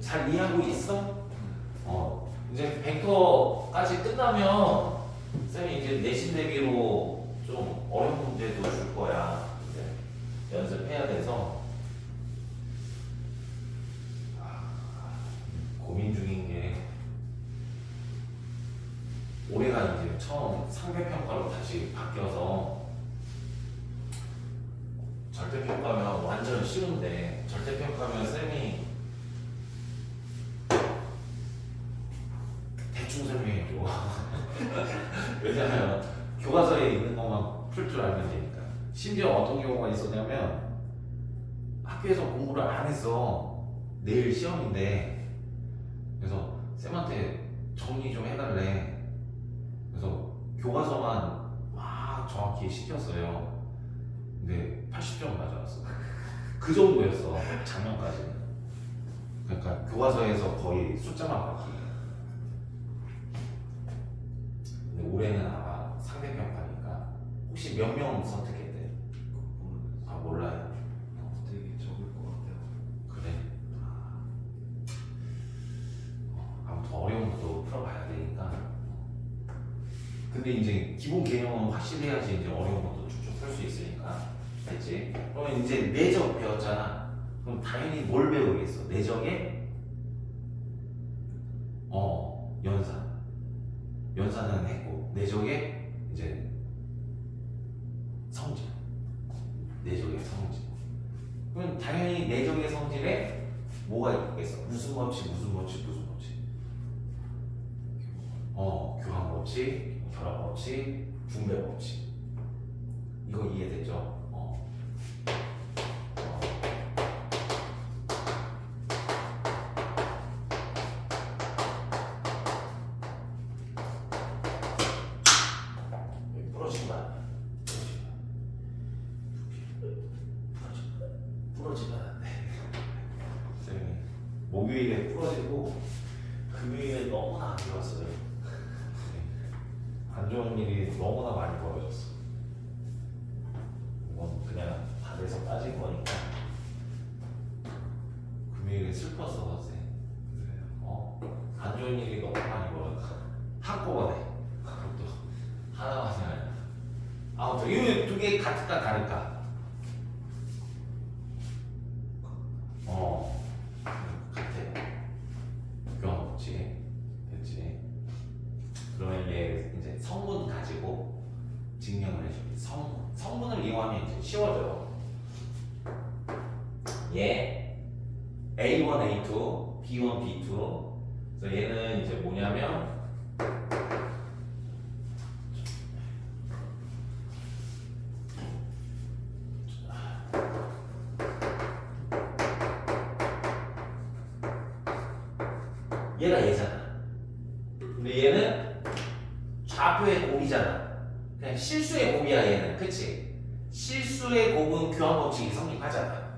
잘 이해하고 있어? 어 이제 벡터까지 끝나면 쌤이 이제 내신 대비로 좀 어려운 문제도 줄 거야. 이제 연습해야 돼서 아, 고민 중인 게 올해가 이제 처음 상대평가로 다시 바뀌어서 절대평가면 완전 쉬운데 절대평가면 쌤이 대충 설명해줘 왜냐면 교과서에 있는 것만 풀 줄 알면 되니까. 심지어 어떤 경우가 있었냐면 학교에서 공부를 안 했어 내일 시험인데 그래서 쌤한테 정리 좀 해달래. 그래서 교과서만 막 정확히 시켰어요. 근데 80점 맞아왔어. 그 정도였어 작년까지는. 그러니까 교과서에서 거의 숫자만 바뀌 근데 올해는 아마 상대평가니까 혹시 몇 명 선택했대? 아 몰라요 되게 적을 것 같아요. 그래 아. 어, 아무튼 어려운 것도 풀어봐야 되니까 근데 이제 기본 개념은 확실히 해야지 이제 어려운 것도 쭉쭉 풀 수 있으니까 알지? 그러면 이제 내적 배웠잖아 그럼 당연히 뭘 배우겠어? 내적에 어 연산 연산은 했고 내적에 이제 성질 내적의 성질 그럼 당연히 내적의 성질에 뭐가 있겠어? 무슨 법칙, 무슨 법칙, 무슨 법칙? 어, 교환 법칙, 결합 법칙, 분배 법칙. 이거 이해되죠? 어. 어. 여기 부러진 거 아니야? 부러진 거. 부러지면 안 돼. 쌤이 목요일에 부러지고 금요일에 너무나 안 좋았어요. 안 좋은 일이 너무나 많이 벌어졌어. 이건 그냥 발에서 빠진 거니까 금요일에 슬펐어, 쌤. 어, 안 좋은 일이 너무 많이 벌어졌어. 한꺼번에. 그것도 하나만이 아니라. 아무튼 이두 개 같을까 다를까? 쉬워져요. 얘 A1, A2, B1, B2. 그래서 얘는 이제 뭐냐면 얘가 얘잖아. 근데 얘는 좌표의 곱이잖아. 그냥 실수의 곱이야 얘는, 그치? 실수의 곱은 교환 법칙이 성립하잖아.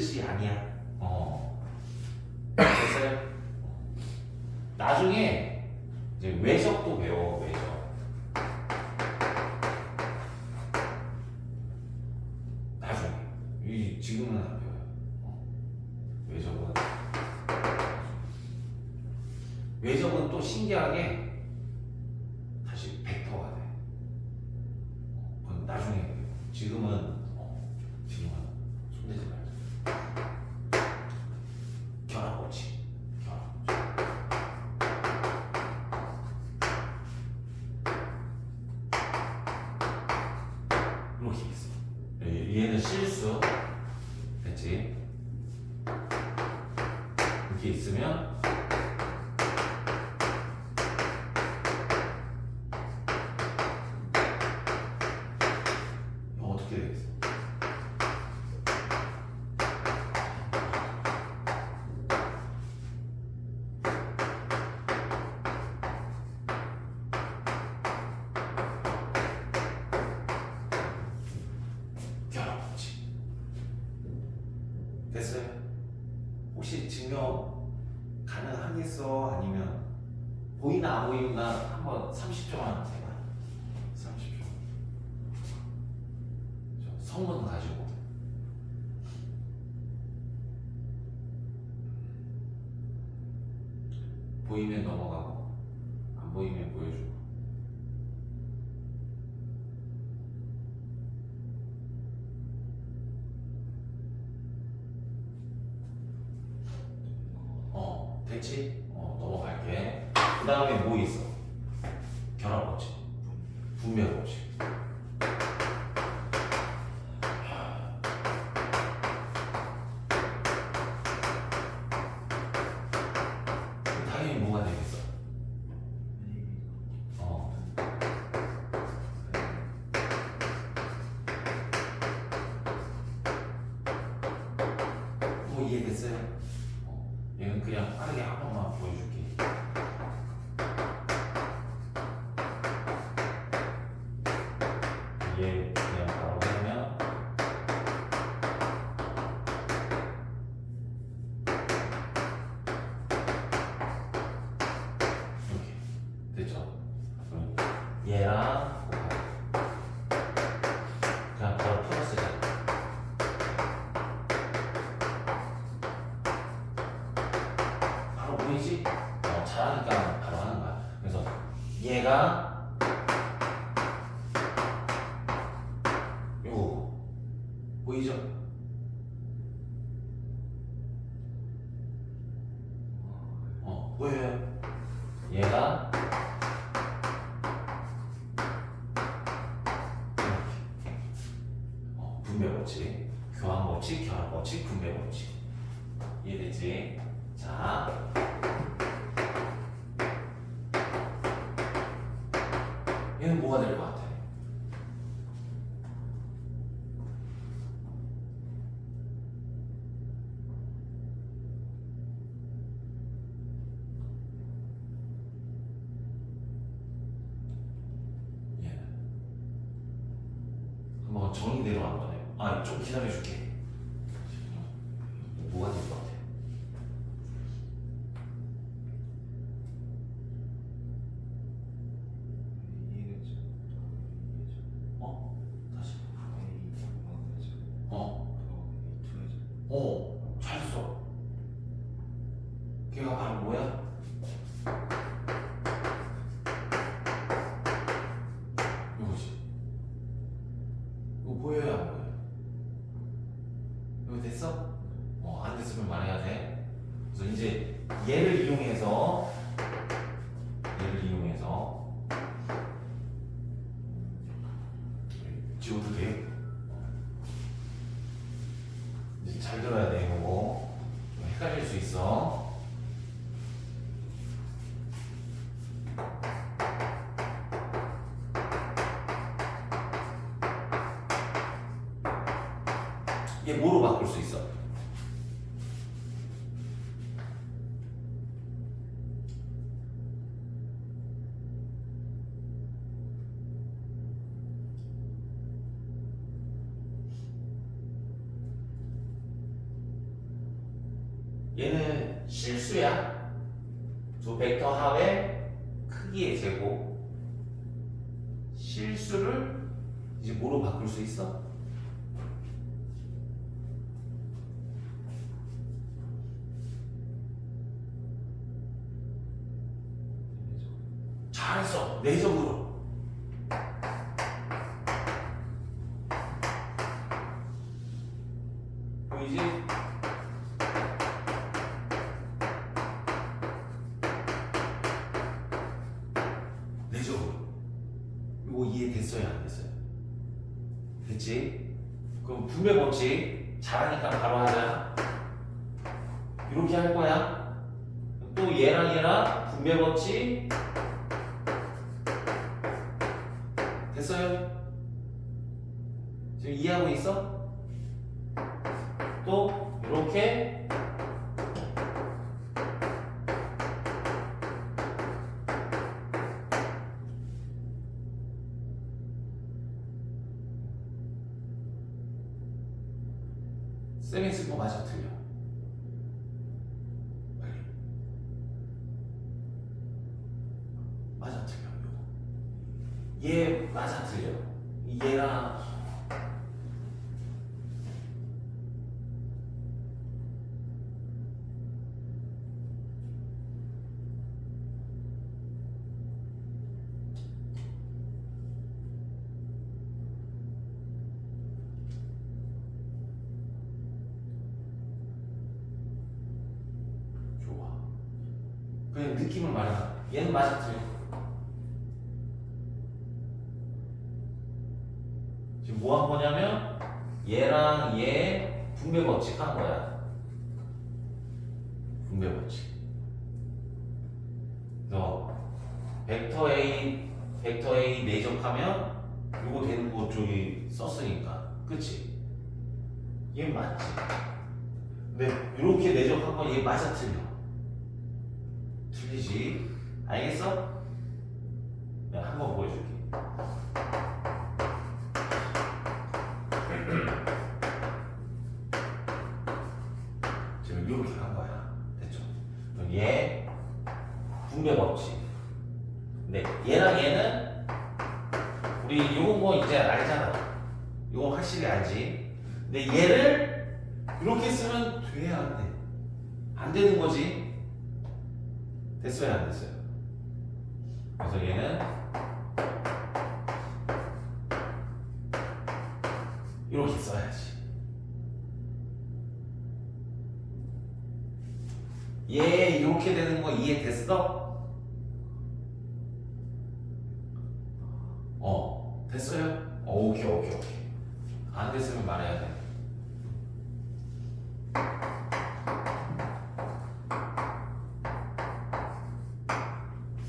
뜻이 아니야. 어. 됐어요? 어. 나중에 이제 외적도 배워 외적. 나중에 이 지금은 안 배워요. 어. 외적은 외적은 또 신기하게 모임만 한번 30초만 제가. 30초. 성문 가지고. 보이면 넘어가 얘랑 그냥 바로 플러스가. 바로 보이지? 어, 잘하니까 바로 하는 거야 그래서 얘가 요거 보이죠? 어 보여요? 얘가 정이 내려왔네요. 아, 좀 기다려줄게. 뭐가 될까? 보여야 안 보여? 이거 됐어? 잘했어. 내적으로. 보이지? 내적으로. 이거 이해됐어요? 안 됐어요? 됐지? 그럼 분배 법칙 잘하니까 바로 하자. 됐어요? 지금 이해하고 있어? 또 이렇게 쌤이 쓴거 맞아 틀려 빨리 맞아 틀려 이거 얘 맞아 틀려 얘랑 좋아 느낌을 말해봐 얘는 틀려 지금 뭐 한 거냐면 얘랑 얘 분배 법칙 한 거야. 분배 법칙. 그래서 벡터 A 벡터 A 내적하면 요거 되는 거 저기 썼으니까. 그치? 얘 맞지? 근데 이렇게 내적한 건 얘 맞아 틀려. 틀리지? 알겠어? 내가 한 번 보여줄게. 지금 이렇게 한 거야. 됐죠? 그럼 얘 분배 법칙. 근데 얘랑 얘는 우리 요거 뭐 이제 알잖아. 요거 확실히 알지. 근데 얘를 이렇게 쓰면 돼야 안 돼. 안 되는 거지. 됐어요, 안 됐어요? 그래서 얘는 이렇게 써야지. 얘 이렇게 되는 거 이해됐어? 어 됐어요? 어, 오케이 오케이 오케이 안 됐으면 말해야 돼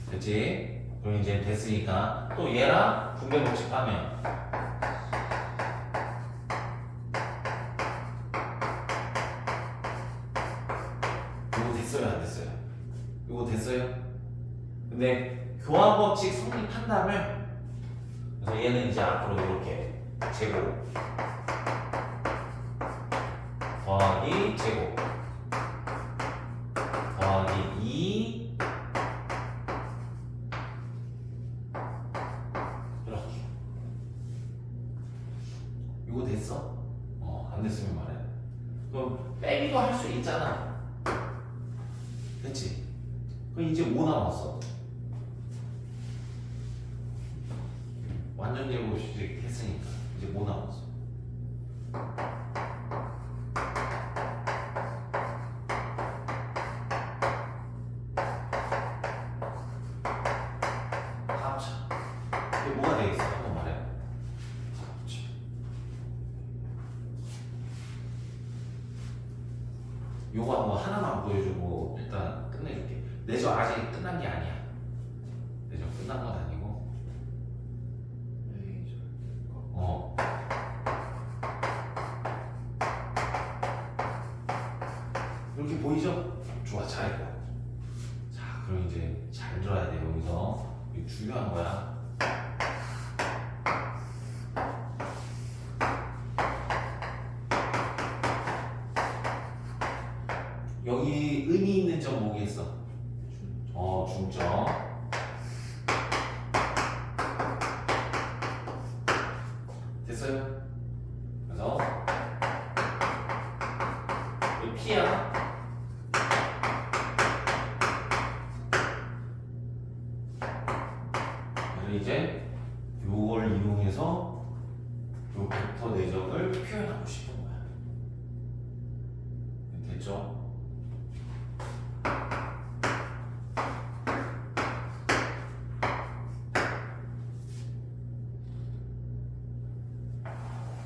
됐지? 그럼 이제 됐으니까 또 얘랑 분배 법칙 하면 이거 됐어요 안 됐어요? 이거 됐어요? 근데 교환 법칙 성립한다면 그래서 얘는 이제 앞으로 이렇게 제곱 더하기 제곱 더하기 2 이렇게 이거 됐어? 어 안 됐으면 말해 그럼 빼기도 할 수 있잖아 됐지? 그럼 이제 뭐 남았어? 완전 제곱식 했으니까 이제 뭐 남았어? 합차 이게 뭐가 되겠어? 한번 말해 요거 한번 하나만 보여주고 일단 끝내줄게. 내저 아직 끝난 게 아니야. 내저 끝난 건 아니고. 어. 이렇게 보이죠? 좋아 잘했고 자 그럼 이제 잘 들어야 돼 여기서. 이게 중요한 거야 여기 의미 점 뭐겠어? 어 중점 됐어요? 그래서 이 그래서 이제 요걸 이용해서 요 벡터 내적을 표현하고 싶은 거야 됐죠?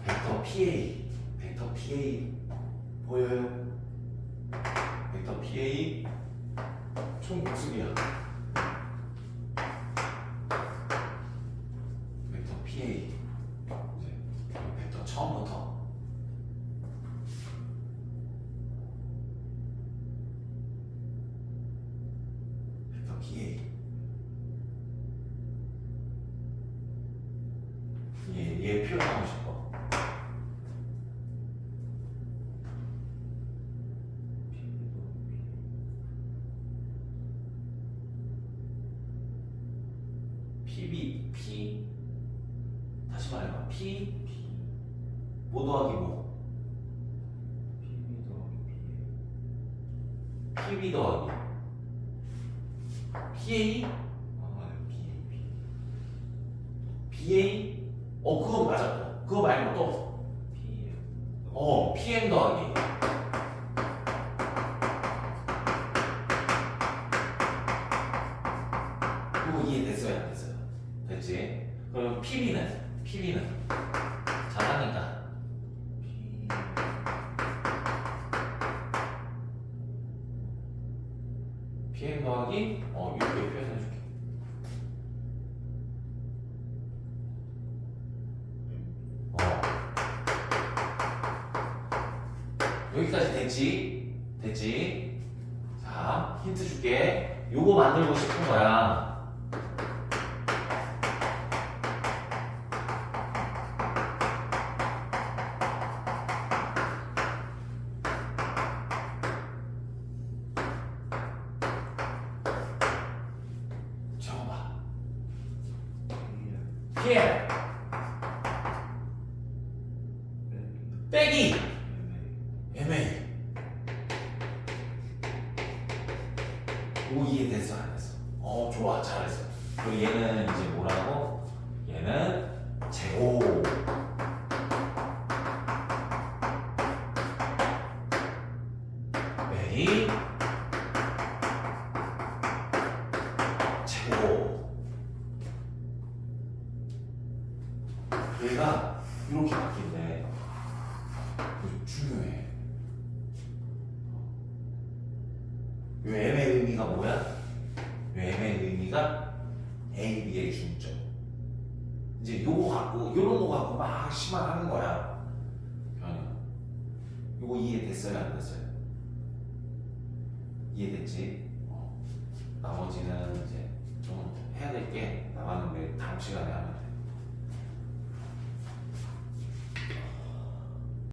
벡터 PA, 벡터 PA 보여요? 벡터 PA 총 복습이야. 벡터 PA. 이제 벡터 처음부터. 벡터 PA. 얘, 얘 표현하고 싶어. PB, P. 다시 말해봐. P, P. 뭐 더하기 뭐? PB 더하기 PB 더하기. PA? 아 PA BA? 어, 그거 맞아. 그거 말고 또. PM 어, PM 더하기. 이거 이해됐어요? 안 됐어요? 됐지? 그럼 PB는? PB는? PM 더하기? 어, 이렇게 표현해 줄게. 어. 여기까지 됐지? 됐지? 자, 힌트 줄게. 요거 만들고 싶은 거야. quer 얘가 이렇게. 이거 중요해. 요 M의 의미가 뭐야? 요 M의 의미가 A, B의 중점. 이제 요거 갖고, 요런 거 갖고 막 심화하는 거야. 변형. 요거 이해됐어요? 안 됐어요? 이해됐지? 어. 나머지는 이제 좀 해야 될 게 남았는데 다음 시간에 하면 돼.